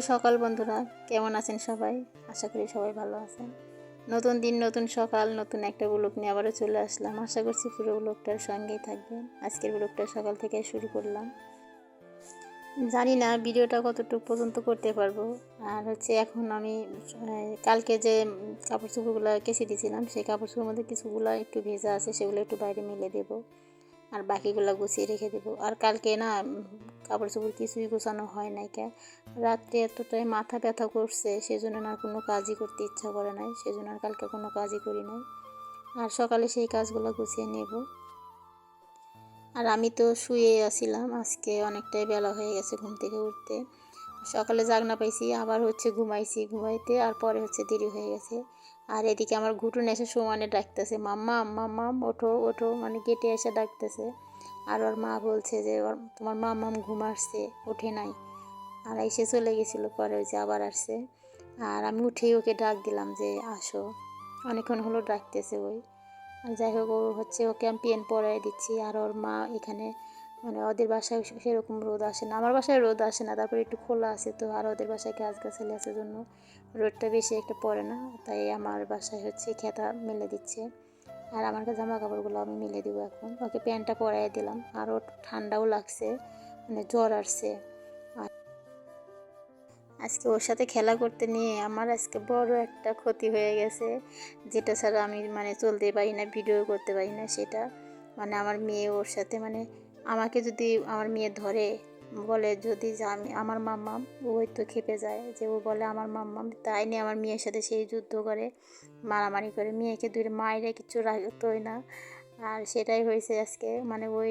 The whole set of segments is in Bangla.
সকাল বন্ধুরা। কেমন আছেন সবাই? আশা করি সবাই ভালো আছেন। নতুন দিন, নতুন সকাল, নতুন একটা ব্লগ নিয়ে আবারও চলে আসলাম। আশা করছি পুরো ব্লগটার সঙ্গেই থাকবেন। আজকের ব্লগটা সকাল থেকে শুরু করলাম। জানি না ভিডিওটা কতটুকু পর্যন্ত করতে পারব। আর হচ্ছে এখন আমি কালকে যে কাপড় চোপড়গুলো কেচে দিয়েছিলাম, সেই কাপড় চোপড়ের মধ্যে কিছুগুলো একটু ভেজা আছে, সেগুলো একটু বাইরে মিলে দেবো। আর বাকিগুলো গুছিয়ে রেখে দেবো। আর কালকে না কাপড় চোপড় কিছুই গোছানো হয় নাই কে। রাত্রে এতটাই মাথা ব্যথা করছে, সেজন্য জন্য আর কোনো কাজই করতে ইচ্ছা করে নাই। সেজন্য আর কালকে কোনো কাজই করি নাই। আর সকালে সেই কাজগুলো গুছিয়ে নেব। আর আমি তো শুয়ে আছিলাম। আজকে অনেকটাই বেলা হয়ে গেছে ঘুম থেকে উঠতে। সকালে জাগনা পাইছি, আবার হচ্ছে ঘুমাইছি। ঘুমাইতে আর পরে হচ্ছে দেরি হয়ে গেছে। আর এদিকে আমার ঘুটুন এসে সমানে ডাকতেছে, মাম্মা মাম্মাম ওঠো ওঠো। মানে গেটে এসে ডাকতেছে। আর ওর মা বলছে যে, ওর, তোমার মাম্মাম ঘুম আসছে, ওঠে নাই। আর এসে চলে গেছিল, পরে ওই যে আবার আসছে। আর আমি উঠেই ওকে ডাক দিলাম যে, আসো। অনেকক্ষণ হলো ডাকতেছে ওই। যাই হোক, ও হচ্ছে ওকে আমি পেন পরাই দিচ্ছি। আর ওর মা এখানে মানে ওদের বাসায় সেরকম রোদ আসে না। আমার বাসায় রোদ আসে না, তারপরে একটু খোলা আছে তো, আর ওদের বাসায় গাছ গাছালি আছে জন্য রোদটা বেশি একটা পড়ে না। তাই আমার বাসায় হচ্ছে খেতা মেলে দিচ্ছে। আর আমার কাছে জামা কাপড়গুলো আমি মিলে দিব এখন। ওকে প্যান্টটা পরাই দিলাম। আর ওর ঠান্ডাও লাগছে মানে জ্বর আসছে। আজকে ওর সাথে খেলা করতে নিয়ে আমার আজকে বড় একটা ক্ষতি হয়ে গেছে, যেটা ছাড়া আমি মানে চলতে পারি না, ভিডিও করতে পারি না সেটা। মানে আমার মেয়ে ওর সাথে মানে আমাকে যদি আমার মেয়ে ধরে, বলে যদি আমি, আমার মাম্মাম ওই তো খেপে যায়, যে ও বলে আমার মাম্মাম তাই নিয়ে আমার মেয়ের সাথে সেই যুদ্ধ করে, মারামারি করে। মেয়েকে দুই মায়েরা কিছু রাখতোই না। আর সেটাই হয়েছে আজকে। মানে ওই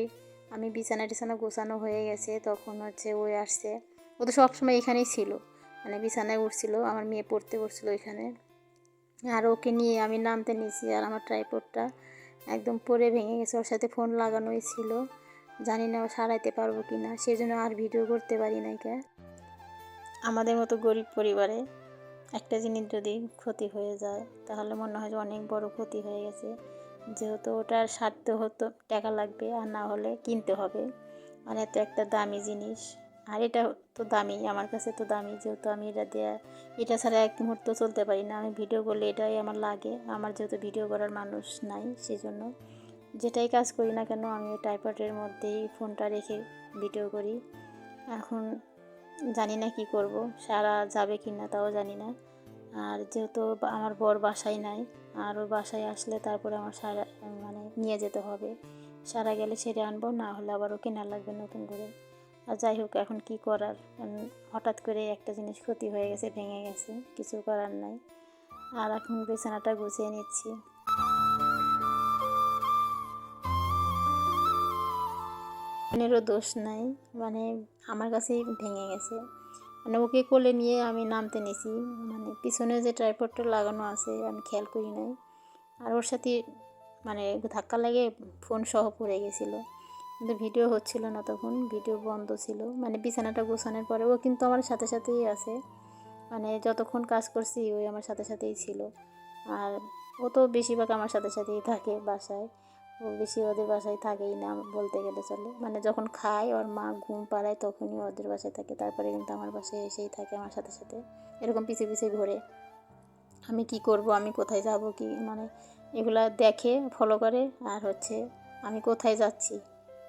আমি বিছানা টিছানা গোছানো হয়ে গেছে, তখন হচ্ছে ওই আসছে। ও তো সবসময় এখানেই ছিল। মানে বিছানায় উঠছিল, আমার মেয়ে পড়তে বসছিল এখানে আর ওকে নিয়ে আমি নামতে নিয়েছি, আর আমার ট্রাইপডটা একদম পরে ভেঙে গেছে। ওর সাথে ফোন লাগানোই ছিল। জানি না সারাইতে পারব কি না সেজন্য আর ভিডিও করতে পারি না কে। আমাদের মতো গরিব পরিবারে একটা জিনিস যদি ক্ষতি হয়ে যায়, তাহলে মনে হয় যে অনেক বড় ক্ষতি হয়ে গেছে। যেহেতু ওটার সারতে হতো টাকা লাগবে, আর না হলে কিনতে হবে। মানে এত একটা দামি জিনিস, আর এটা তো দামি, আমার কাছে তো দামি, যেহেতু আমি এটা দেয়া, এটা ছাড়া এক মুহূর্ত চলতে পারি না। আমি ভিডিও করলে এটাই আমার লাগে, আমার যেহেতু ভিডিও করার মানুষ নাই, সেজন্য যেটাই কাজ করি না কেন, আমি টাইপটের মধ্যেই ফোনটা রেখে ভিডিও করি। এখন জানি না কি করব, সারা যাবে কি না তাও জানি না। আর যেহেতু আমার বর বাসায় নাই, আর ও বাসায় আসলে তারপরে আমার সারা মানে নিয়ে যেতে হবে। সারা গেলে ছেড়ে আনব, না হলে আবার ও কেনা লাগবে নতুন করে। আর যাই হোক, এখন কি করার? হঠাৎ করে একটা জিনিস ক্ষতি হয়ে গেছে, ভেঙে গেছে, কিছু করার নাই। আর এখন বিছানাটা গুছিয়ে নিচ্ছি। ফোনেরও দোষ নাই। মানে আমার কাছেই ভেঙে গেছে। মানে ওকে কোলে নিয়ে আমি নামতে নিছি। মানে পিছনে যে ট্রাইপডটা লাগানো আছে, আমি খেয়াল করি নাই। আর ওর সাথে মানে ধাক্কা লাগে, ফোন সহ পড়ে গেছিল। কিন্তু ভিডিও হচ্ছিল না তখন, ভিডিও বন্ধ ছিল। মানে বিছানাটা গোছানোর পরে ও কিন্তু আমার সাথে সাথেই আছে। মানে যতক্ষণ কাজ করছি, ওই আমার সাথে সাথেই ছিল। আর ও তো বেশিরভাগ আমার সাথে সাথেই থাকে বাসায়। বেশি ওদের বাসায় থাকেই না বলতে গেলে চলে। মানে যখন খায়, ওর মা ঘুম পাড়ায় তখনই ওদের বাসায় থাকে। তারপরে কিন্তু আমার বাসায় এসেই থাকে আমার সাথে সাথে। এরকম পিছিয়ে পিছিয়ে ঘোরে। আমি কি করব, আমি কোথায় যাব কি? মানে এগুলা দেখে ফলো করে। আর হচ্ছে আমি কোথায় যাচ্ছি?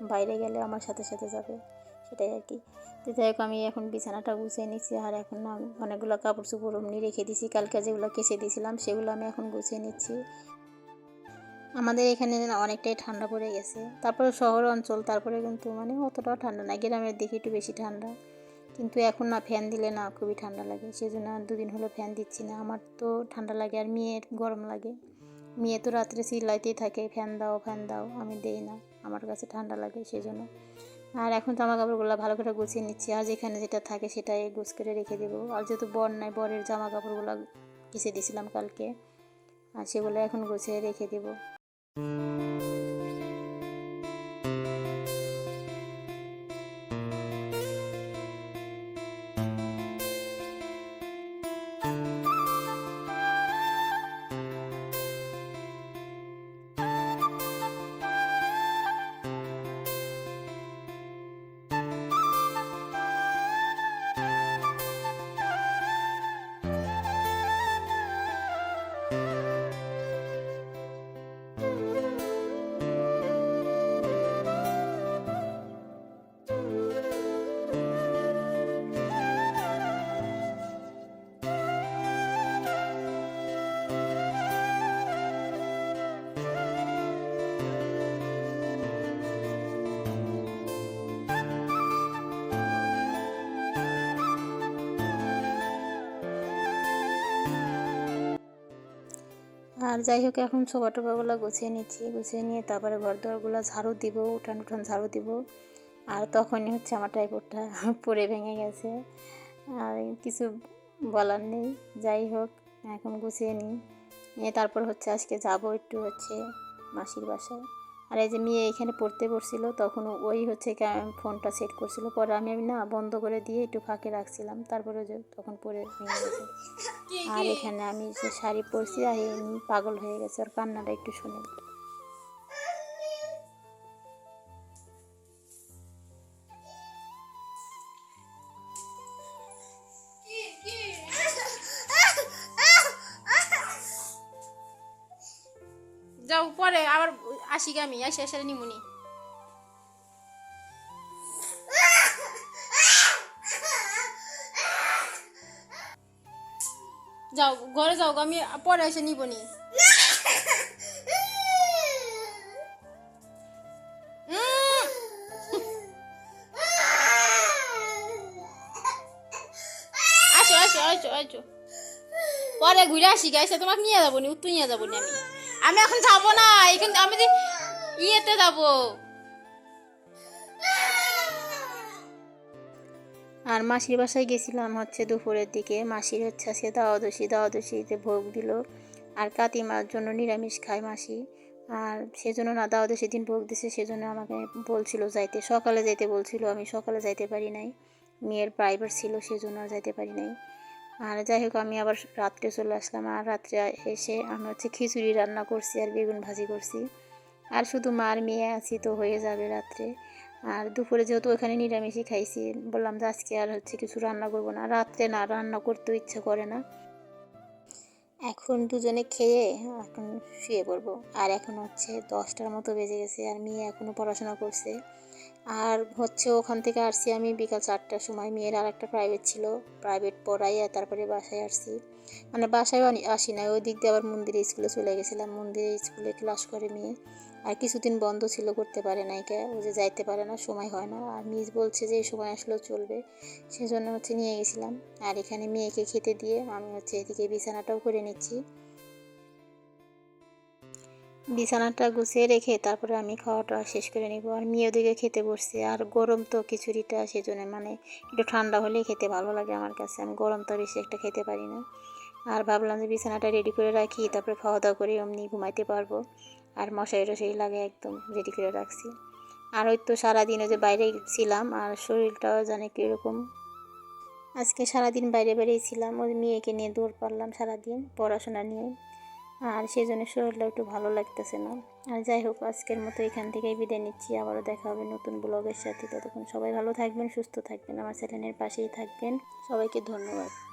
বাইরে গেলে আমার সাথে সাথে যাবে। সেটাই আর কি। তো যাই হোক, আমি এখন বিছানাটা গুছিয়ে নিচ্ছি। আর এখন অনেকগুলো কাপড় চোপড় এমনি রেখে দিয়েছি কালকে যেগুলো কেচে দিয়েছিলাম, সেগুলো আমি এখন গুছিয়ে নিচ্ছি। আমাদের এখানে অনেকটাই ঠান্ডা পড়ে গেছে। তারপরে শহর অঞ্চল, তারপরে কিন্তু মানে অতটাও ঠান্ডা না। গ্রামের দিকে একটু বেশি ঠান্ডা। কিন্তু এখন না ফ্যান দিলে না খুবই ঠান্ডা লাগে। সেই জন্য দুদিন হলো ফ্যান দিচ্ছি না। আমার তো ঠান্ডা লাগে আর মেয়ের গরম লাগে। মেয়ে তো রাত্রে চিল্লাইতেই থাকে, ফ্যান দাও ফ্যান দাও, আমি দেই না। আমার কাছে ঠান্ডা লাগে সেই জন্য আর এখন জামা কাপড়গুলো ভালো করে গুছিয়ে নিচ্ছি। আর যেখানে যেটা থাকে সেটাই গুছ করে রেখে দেবো। আর যেহেতু বর নাই, বরের জামা কাপড়গুলো কিসে দিয়েছিলাম কালকে? আর সেগুলো এখন গুছিয়ে রেখে দেবো। Mm-hmm. আর যাই হোক, এখন সোফা টোফাগুলো গুছিয়ে নিচ্ছি। গুছিয়ে নিয়ে তারপরে ঘর দোয়ারগুলো ঝাড়ু দিব উঠান উঠান ঝাড়ু দিব। আর তখনই হচ্ছে আমার টাইপটা পড়ে ভেঙে গেছে। আর কিছু বলার নেই। যাই হোক, এখন গুছিয়ে নিই। নিয়ে তারপর হচ্ছে আজকে যাব একটু হচ্ছে মাসির বাসায়। আর এই যে মেয়ে এখানে পড়তে পড়ছিল তখন ওই হচ্ছে ফোনটা সেট করছিল। পরে আমি আমি না বন্ধ করে দিয়ে একটু ফাঁকে রাখছিলাম। তারপরে যে তখন পরে নিয়ে গেছে আর এখানে আমি যে শাড়ি পরছি আর এমনি পাগল হয়ে গেছে। আর কান্নাটা একটু শুনে। আসি গে আমি আসি আসলে নিমুনি। যাও ঘরে যাও গো, আমি পরে এসে নিবনি আসো আসো আসো আসো। পরে ঘুরে আসি গাইছে তোমাকে নিয়ে যাব নি উত্তর নিয়ে যাব নি আমি। আমি এখন যাব না এখন আমি যে ইয়েতে যাব। আর মাসির বাসায় গেছিলাম হচ্ছে দুপুরের দিকে। মাসির হচ্ছে আজকে দাওয়াদশি দাওয়াদশিতে ভোগ দিল। আর কাতিমার জন্য নিরামিষ খায় মাসি। আর সেজন্য না দাওয়াদশির দিন ভোগ দিছে, সেজন্য আমাকে বলছিল যাইতে। সকালে যাইতে বলছিল, আমি সকালে যাইতে পারি নাই। মেয়ের প্রাইভেট ছিল, সেজন্য আর যাইতে পারি নাই। আর যাই হোক, আমি আবার রাত্রে চলে আসলাম। আর রাত্রে এসে আমি হচ্ছে খিচুড়ি রান্না করছি আর বেগুন ভাজি করছি। আর শুধু মার মেয়ে আছি তো হয়ে যাবে রাত্রে। আর দুপুরে যেহেতু ওখানে নিরামিষই খাইছি, বললাম যে আজকে আর হচ্ছে কিছু রান্না করব না। রাত্রে না, রান্না করতেও ইচ্ছে করে না। এখন দুজনে খেয়ে এখন শুয়ে পড়ব। আর এখন হচ্ছে দশটার মতো বেজে গেছে আর মেয়ে এখনও পড়াশোনা করছে। আর হচ্ছে ওখান থেকে আসছি আমি বিকাল চারটার সময়। মেয়ের আর একটা প্রাইভেট ছিল প্রাইভেট পড়াইয়া তারপরে বাসায় আসছি। মানে বাসায় আসি না ওই দিক দিয়ে আবার মন্দিরে স্কুলে চলে গেছিলাম। মন্দিরে স্কুলে ক্লাস করে মেয়ে। আর কিছুদিন বন্ধ ছিল, করতে পারে না কে ও যে যাইতে পারে না, সময় হয় না। আর মিস বলছে যে সময় আসলেও চলবে। সেজন্য হচ্ছে নিয়ে গেছিলাম। আর এখানে মেয়েকে খেতে দিয়ে আমি হচ্ছে এদিকে বিছানাটাও করে নিচ্ছি। বিছানাটা গুছিয়ে রেখে তারপরে আমি খাওয়াটা শেষ করে নিব। আর মেয়ে ওদিকে খেতে বসছে। আর গরম তো খিচুড়িটা, সেজন্য মানে একটু ঠান্ডা হলেই খেতে ভালো লাগে আমার কাছে। আমি গরম তো বেশি একটা খেতে পারি না। আর ভাবলাম যে বিছানাটা রেডি করে রাখি, তারপরে খাওয়া দাওয়া করে এমনি ঘুমাইতে পারব। আর মশারি টশারি লাগে একদম রেডি করে রাখছি। আর ওই তো সারাদিন ওই যে বাইরে ছিলাম, আর শরীরটাও জানে কীরকম। আজকে সারাদিন বাইরে বাইরেই ছিলাম, ওই মেয়েকে নিয়ে দৌড় পারলাম সারাদিন পড়াশোনা নিয়ে। আর সেই জন্য শরীরটা একটু ভালো লাগতেছে না। আর যাই হোক, আজকের মতো এখান থেকেই বিদায় নিচ্ছি। আবারও দেখা হবে নতুন ব্লগের সাথে। ততক্ষণ সবাই ভালো থাকবেন, সুস্থ থাকবেন, আমার চ্যানেলের পাশেই থাকবেন। সবাইকে ধন্যবাদ।